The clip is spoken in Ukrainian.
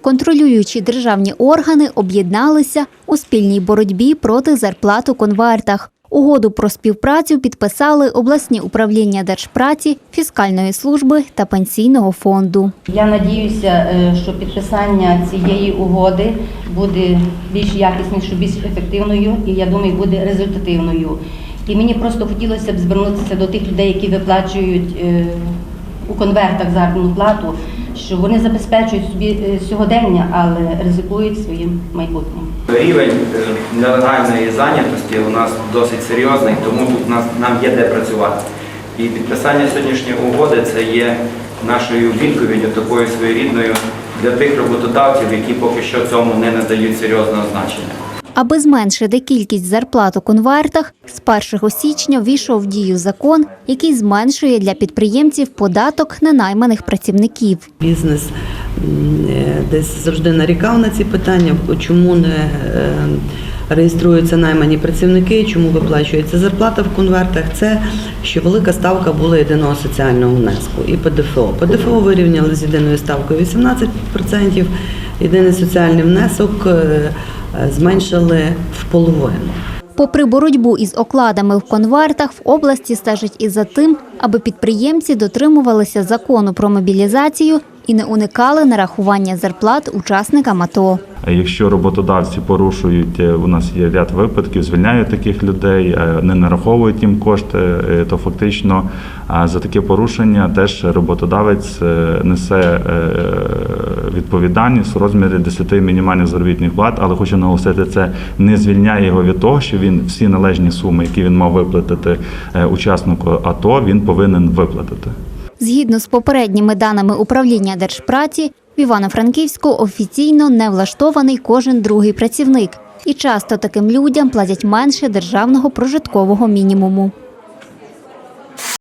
Контролюючі державні органи об'єдналися у спільній боротьбі проти зарплат у конвертах. Угоду про співпрацю підписали обласні управління держпраці, фіскальної служби та пенсійного фонду. Я надіюся, е, що підписання цієї угоди буде більш якіснішою, більш ефективною і я думаю, буде результативною. І мені просто хотілося б звернутися до тих людей, які виплачують е, у конвертах заробітну плату, що вони забезпечують собі е, сьогодення, але ризикують своїм майбутнім. Рівень е, нелегальної зайнятості у нас досить серйозний, тому тут нас, нам є де працювати. І підписання сьогоднішньої угоди це є нашою відповіддю такою своєрідною для тих роботодавців, які поки що цьому не надають серйозного значення. Аби зменшити кількість зарплат у конвертах, з 1 січня ввійшов в дію закон, який зменшує для підприємців податок на найманих працівників. Бізнес е, десь завжди нарікав на ці питання, чому не е, реєструються наймані працівники, чому виплачується зарплата в конвертах. Це що велика ставка була єдиного соціального внеску і ПДФО. ПДФО вирівняли з єдиною ставкою 18%, єдиний соціальний внесок е, зменшили в половину. Попри боротьбу із окладами в конвертах, в області стежить і за тим, аби підприємці дотримувалися закону про мобілізацію і не уникали нарахування зарплат учасникам АТО. Якщо роботодавці порушують, е, у нас є ряд випадків, звільняють таких людей, е, не нараховують їм кошти, е, то фактично за таке порушення теж роботодавець несе відповідальність у розмірі 10 мінімальних заробітних плат, але хочу наголосити, це не звільняє його від того, що він всі належні суми, які він мав виплатити учаснику АТО, він повинен виплатити. Згідно з попередніми даними управління держпраці, в Івано-Франківську офіційно не влаштований кожен другий працівник, і часто таким людям платять менше державного прожиткового мінімуму.